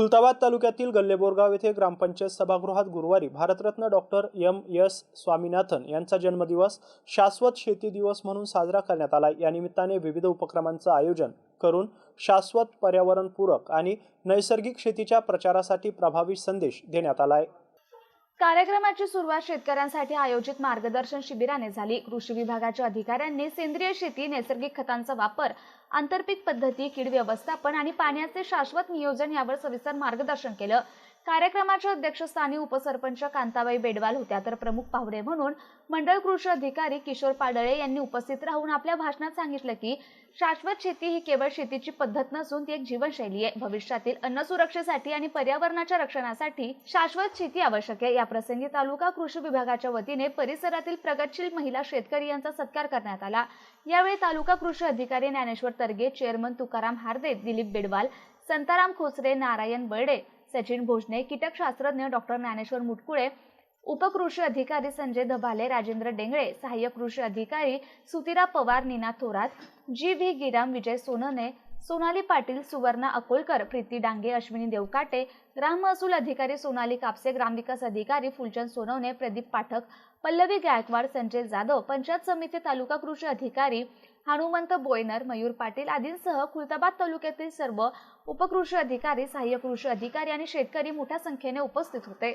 खुलताबाद तालुक्यातील गल्लेबोरगाव येथे ग्रामपंचायत सभागृहात गुरुवारी Bharat Ratna doctor M S Swaminathan यांचा जन्मदिवस शाश्वत शेती दिवस म्हणून साजरा करण्यात आला. या निमित्ताने विविध उपक्रमांचं आयोजन करून शाश्वत पर्यावरणपूरक आणि नैसर्गिक शेतीच्या प्रचारासाठी प्रभावी संदेश देण्यात आला आहे कार्यक्रमाची सुरुवात शेतकऱ्यांसाठी आयोजित मार्गदर्शन शिबिराने झाली. कृषी विभागाच्या अधिकाऱ्यांनी सेंद्रिय शेती नैसर्गिक खतांचा वापर आंतरपीक पद्धती कीड व्यवस्थापन आणि पाण्याचे शाश्वत नियोजन यावर सविस्तर मार्गदर्शन केलं. कार्यक्रमाच्या अध्यक्षस्थानी उपसरपंच कांताबाई बेडवाल होत्या तर प्रमुख पाहुणे म्हणून मंडळ कृषी अधिकारी किशोर पाडळे यांनी उपस्थित राहून आपल्या भाषणात सांगितलं की शाश्वत शेती ही केवळ शेतीची पद्धत नसून ती एक जीवनशैली आहे. भविष्यातील अन्न सुरक्षेसाठी आणि पर्यावरणाच्या रक्षणासाठी शाश्वत शेती आवश्यक आहे. या प्रसंगी तालुका कृषी विभागाच्या वतीने परिसरातील प्रगतशील महिला शेतकरी यांचा सत्कार करण्यात आला. यावेळी तालुका कृषी अधिकारी ज्ञानेश्वर तरगे चेअरमन तुकाराम हार्दे दिलीप बेडवाल संताराम खोसरे नारायण बर्डे सचिन भोजने कीटकशास्त्रज्ञ डॉक्टर ज्ञानेश्वर मुटकुळे उपकृषी अधिकारी संजय धबाले राजेंद्र डेंगळे सहाय्यक कृषी अधिकारी सुतिरा पवार नीना थोरात जी व्ही गिराम विजय सोनने सोनाली पाटील सुवर्णा अकोलकर प्रीती डांगे अश्विनी देवकाटे ग्राम महसूल अधिकारी सोनाली कापसे ग्रामविकास अधिकारी फुलचंद सोनवणे प्रदीप पाठक पल्लवी गायकवाड संजय जाधव पंचायत समिती तालुका कृषी अधिकारी हनुमंत बोयनर मयूर पाटील आदींसह खुलताबाद तालुक्यातील सर्व उपकृषी अधिकारी सहाय्यक कृषी अधिकारी आणि शेतकरी मोठ्या संख्येने उपस्थित होते.